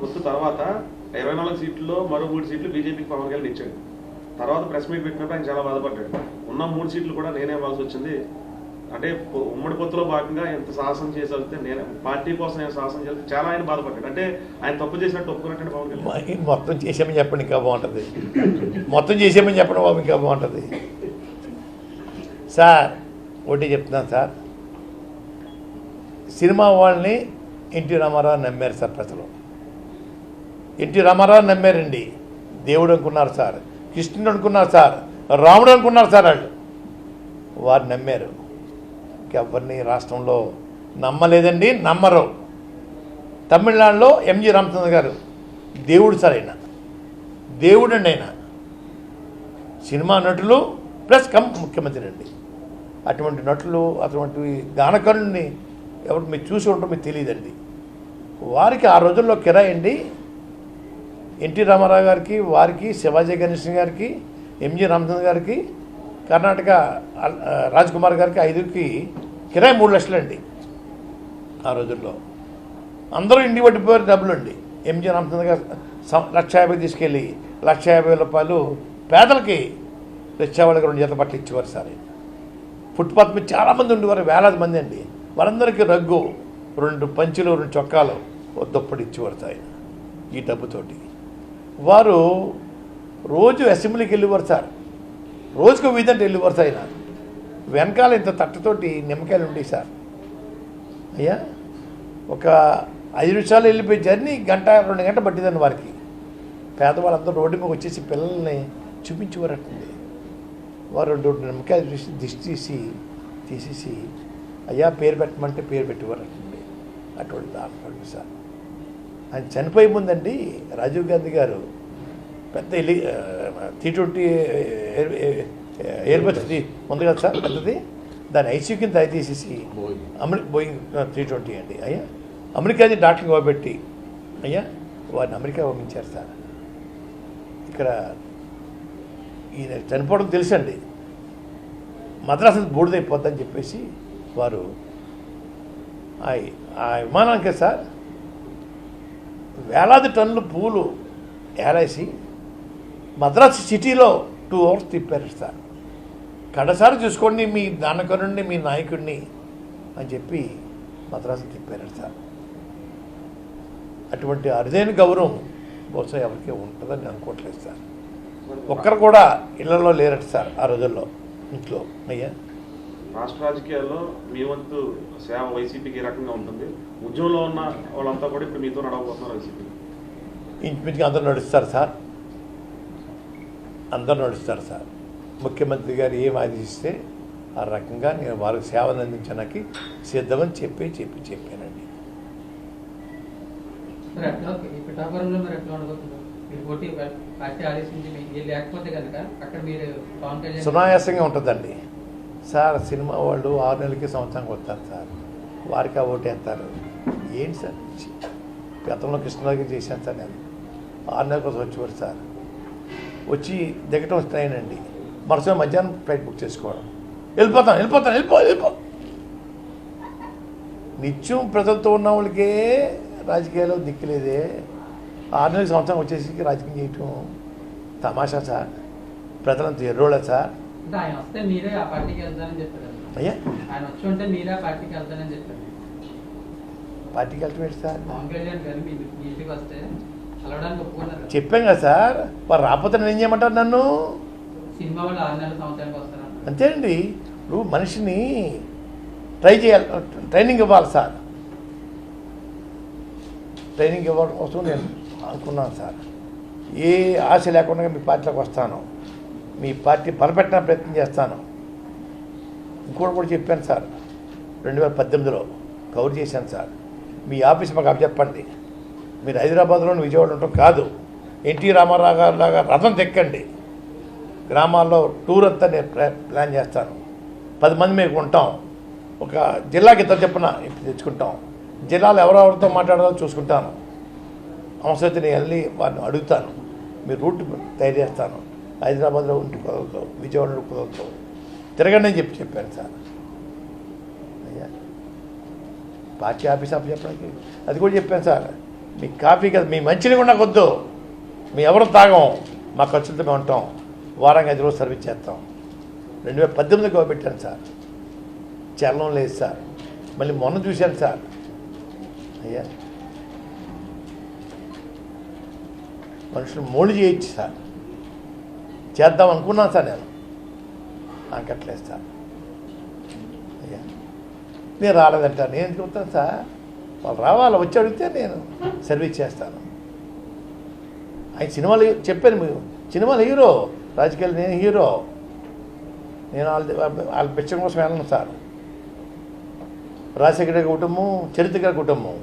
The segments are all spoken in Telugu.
పొత్తు తర్వాత ఇరవై నాలుగు సీట్లలో మరో మూడు సీట్లు బీజేపీకి పవన్ కళ్యాణ్ ఇచ్చాడు. తర్వాత ప్రెస్ మీట్ పెట్టినప్పుడు ఆయన చాలా బాధపడ్డాడు. ఉన్న మూడు సీట్లు కూడా నేనే ఇవ్వాల్సి వచ్చింది. అంటే ఉమ్మడి పొత్తులో భాగంగా ఎంత సాహసం చేసి నేను పార్టీ కోసం నేను సాహసం చేస్తే చాలా ఆయన బాధపడ్డాడు. అంటే ఆయన తప్పు చేసినట్టు ఒప్పుకున్నట్టు పవన్ కళ్యాణ్. మొత్తం చేసామని చెప్పండి ఇంకా బాగుంటుంది. మొత్తం చేసామని చెప్పడం బాబు ఇంకా బాగుంటుంది. సార్ ఒకటి చెప్తున్నాను సార్. సినిమా వాళ్ళని ఎన్టీ రామారావు నమ్మారు సార్ ప్రజలు. ఎన్టీ రామారావు నమ్మారండి. దేవుడు అనుకున్నారు సార్. కృష్ణుడు అనుకున్నారు సార్. రాముడు అనుకున్నారు సార్ వాళ్ళు. వారు నమ్మారు. ఎవరిని రాష్ట్రంలో నమ్మలేదండి నమ్మరు. తమిళనాడులో ఎంజి రామచంద్ర గారు దేవుడు సార్ ఆయన. దేవుడు అండి ఆయన. సినిమా నటులు ప్లస్ కమ్ ముఖ్యమంత్రి అండి. అటువంటి నటులు అటువంటి గానకరుణ్ణి ఎవరు మీరు చూసి ఉంటారో మీకు తెలియదండి. వారికి ఆ రోజుల్లో కిరాయి అండి. ఎన్టీ రామారావు గారికి వారికి శివాజీ గణేష్ గారికి ఎంజి రామచంద్ర గారికి కర్ణాటక రాజ్ కుమార్ గారికి ఐదుకి కిరాయి మూడు లక్షలు అండి ఆ రోజుల్లో. అందరూ ఇంటి పట్టిపోయారు డబ్బులు అండి. ఎంజి రామచంద్ర గారు సం- లక్ష యాభై తీసుకెళ్ళి లక్ష యాభై రూపాయలు పేదలకి తెచ్చేవాళ్ళకి రెండు జత బట్టలు ఇచ్చేవారు సార్. ఫుట్పాత్ మీద చాలామంది ఉండేవారు వేలాది మంది అండి. వారందరికీ రగ్గు రెండు పంచులు రెండు చొక్కాలు దుప్పటి ఇచ్చేవారు సార్ ఈ డబ్బుతోటి. వారు రోజు అసెంబ్లీకి వెళ్ళివారు సార్ రోజుకు వీధంటే వెళ్ళేవారు సార్ ఆయన వెనకాల ఇంత తట్టతోటి నిమ్మకాయలు ఉండేవి సార్. అయ్యా ఒక ఐదు నిమిషాలు వెళ్ళిపోయి జర్నీ గంట రెండు గంట పట్టిందండి వారికి. పేదవాళ్ళందరూ రోడ్డు మీద వచ్చేసి పిల్లల్ని చూపించేవారటండి వారు రెండు రెండు నిమ్మకాయలు చూసి దిష్టి తీసి తీసేసి అయ్యా పేరు పెట్టమంటే పేరు పెట్టేవారటండి అటువంటి దాని సార్. ఆయన చనిపోయే ముందండి రాజీవ్ గాంధీ గారు పెద్ద ఎలి టీ ట్వంటీ ఎయిర్బస్ ఉంది కదా సార్ పెద్దది? దాని ఐసీయూ కింద తీసేసి అమెరి బోయింగ్ త్రీ ట్వంటీ అండి. అయ్యా? అమెరికాది డాక్టర్ని పోబెట్టి అయ్యా? వారిని అమెరికా పంపించారు సార్. ఇక్కడ ఈయన చనిపోవడం తెలుసండి. మద్రాసు బూడిదైపోద్దని చెప్పేసి వారు ఆ విమానానికి సార్ వేలాది టన్నులు పూలు ఏలేసి మద్రాసు సిటీలో టూ అవర్స్ తిప్పారు సార్ కడసారి చూసుకోండి మీ దానకరుణ్ణి మీ నాయకుడిని అని చెప్పి మద్రాసు సార్ అటువంటి అరుదైన గౌరవం బహుశా ఎవరికి ఉంటుందని అనుకోవట్లేదు సార్. ఒక్కరు కూడా ఇళ్ళలో లేరట సార్ ఆ రోజుల్లో ఇంట్లో. అయ్యా? రాష్ట్ర రాజకీయాల్లో మీ వంతు సేవ వైసీపీకి ఏ రకంగా ఉంటుంది. ఉద్యమంలో ఉన్న వాళ్ళంతా కూడా ఇప్పుడు మీతో నడవబోతున్నారు వైసీపీ. ఇంచుమించుగా అందరూ నడుస్తారు సార్. అందరూ నడుస్తారు సార్. ముఖ్యమంత్రి గారు ఏం ఆదేశిస్తే ఆ రకంగా నేను వారికి సేవలు అందించడానికి సిద్ధమని చెప్పి చెప్పి చెప్పానండి. సునాయాసంగా ఉంటుందండి. సార్ సినిమా వాళ్ళు ఆరు నెలలకి సంవత్సరానికి వస్తారు సార్. వారికి ఆ ఓటు వేస్తారు ఏంటి సార్? గతంలో కృష్ణరాజు చేశాను సార్ నేను. ఆరు నెలల కోసం వచ్చేవారు సార్. వచ్చి దిగటం ట్రైన్ అండి మరుసటి మధ్యాహ్నం ఫ్లైట్ బుక్ చేసుకోవడం. వెళ్ళిపోతాను వెళ్ళిపోతాను వెళ్ళిపో వెళ్ళిపో. నిత్యం ప్రజలతో ఉన్న వాళ్ళకే రాజకీయాల్లో దిక్కులేదే. ఆరు నెలల సంవత్సరం వచ్చేసి రాజకీయం చేయటం తమాషా సార్. ప్రజలంతా ఎర్రోళ్ళ సార్. పార్టీకి. అయ్యా. సార్. చెప్పాం కదా సార్. వారు రాకపోతే నేను ఏం చేయమంటారు నన్ను? అంతేనండి. ఇప్పుడు మనిషిని ట్రై చేయాలి. ట్రైనింగ్ ఇవ్వాలి సార్. ట్రైనింగ్ ఇవ్వడం కోసం నేను అనుకున్నాను సార్. ఏ ఆశ లేకుండా మీ పార్టీలోకి వస్తాను. మీ పార్టీ బలపెట్టిన ప్రయత్నం చేస్తాను. ఇంకోటి కూడా చెప్పాను సార్. రెండు వేల పద్దెనిమిదిలో కవర్ చేశాను సార్. మీ ఆఫీస్ మాకు అప్పచెప్పండి. మీరు హైదరాబాద్లోని విజయవాడ ఉండటం కాదు. ఎన్టీ రామారావు గారు లాగా రథం తెక్కండి. గ్రామాల్లో టూర్ అంతా నేను ప్లాన్ చేస్తాను. పది మంది మీకు ఉంటాం. ఒక జిల్లాకి ఇద్దరు చెప్పున తెచ్చుకుంటాం. జిల్లాలో ఎవరెవరితో మాట్లాడాలో చూసుకుంటాను. అవసరమైతే నేను వెళ్ళి వారిని అడుగుతాను. మీ రూట్ తయారు చేస్తాను. హైదరాబాద్లో ఉంటే కుదరదు విజయవాడలో కుదరదు తిరగండి అని చెప్పి చెప్పాను సార్. అయ్యా పార్టీ ఆఫీస్ ఆఫ్ చెప్పడానికి అది కూడా చెప్పాను సార్. మీ కాఫీ కదా మీ మంచిని కూడా నాకు వద్దు. మీ ఎవరు తాగం మా ఖర్చులతో మేము ఉంటాం. వారానికి ఐదు రోజులు సర్వీస్ చేస్తాం. రెండు వేల పద్దెనిమిదికి పెట్టాను సార్. చలనం లేదు సార్. మళ్ళీ మొన్న చూశాను సార్. అయ్యా మనుషులు మోళ్ళు చేయొచ్చు సార్. చేద్దాం అనుకున్నాను సార్ నేను. అంకట్లేదు సార్. అయ్యా నేను రాలేదంట. నేను ఎందుకు సార్? వాళ్ళు రావాలి వచ్చి అడిగితే నేను సర్వీస్ చేస్తాను. ఆయన సినిమాలు చెప్పాను మీరు. సినిమాలు హీరో. రాజకీయాలు నేను హీరో. నేను వాళ్ళ వాళ్ళ పిచ్చం కోసం వెళ్ళను సార్. రాజశేఖర గారి కుటుంబం చరిత్ర గారి కుటుంబం.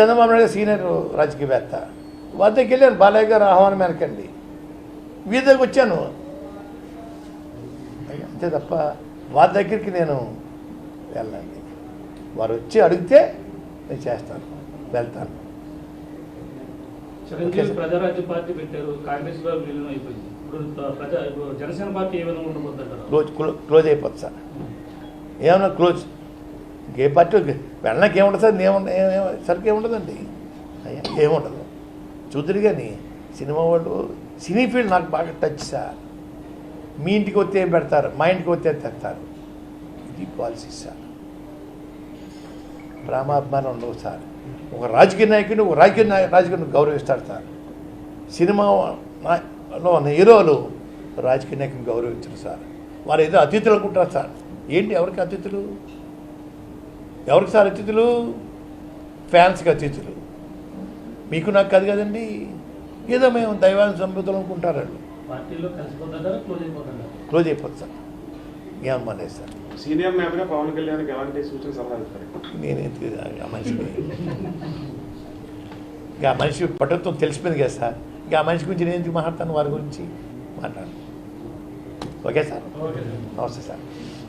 చంద్రబాబు నాయుడు సీనియర్ రాజకీయవేత్త. వారి దగ్గరికి వెళ్ళాను. బాలయ్య గారు ఆహ్వానం మేరకండి. వీరి దగ్గరికి వచ్చాను అంతే తప్ప వారి దగ్గరికి నేను వెళ్ళండి. వారు వచ్చి అడిగితే నేను చేస్తాను వెళ్తాను. చిరంజీవి ప్రజారాజ్య పార్టీ పెట్టారు కాంగ్రెస్లో విలీనం అయిపోయింది. ఇప్పుడు ప్రజా ఇప్పుడు జనసేన పార్టీ ఏ విధంగా ఉండబోతుంటారు క్లోజ్ క్లో- క్లోజ్ అయిపోతుంది సార్. ఏమన్నా క్లోజ్? ఏ పార్టీ వెళ్ళడానికి ఏముండదు సార్ ఏముండ సరికి ఏముండదండి. అయ్యా ఏముండదు. చూద్దరు కానీ సినిమా వాళ్ళు సినీ ఫీల్డ్ నాకు బాగా టచ్ సార్. మీ ఇంటికి వస్తే ఏం పెడతారు? మా ఇంటికి వస్తే తెస్తారు? ఇది పాలసీ సార్. ప్రేమాభిమానం ఉండవు సార్. ఒక రాజకీయ నాయకుడిని ఒక రాజకీయ నాయ రాజకీయాన్ని గౌరవిస్తాడు సార్. సినిమాలో ఉన్న హీరోలు రాజకీయ నాయకుని గౌరవించరు సార్. వారు ఏదో అతిథులు అనుకుంటారు సార్. ఏంటి ఎవరికి అతిథులు? ఎవరికి సార్ అతిథులు? ఫ్యాన్స్కి అతిథులు. మీకు నాకు కాదు కదండి. ఏదో మేము దైవాన్ని సంబుద్ధులు అనుకుంటారు వాళ్ళు. క్లోజ్ అయిపోతుంటారు క్లోజ్ అయిపోతుంది సార్. ఏమన్నా సార్. సీనియర్ నేతగా పవన్ కళ్యాణ్కి ఎలాంటి సూచన సలహా ఇస్తారు? నేను ఎందుకు ఆ మనిషిని ఇంకా ఆ మనిషి పట్టుత్వం తెలిసిపోయింది కదా సార్. ఇంకా ఆ మనిషి గురించి నేను ఎందుకు మాట్లాడతాను? వారి గురించి మాట్లాడు ఓకే సార్? Okay sir. నమస్తే సార్.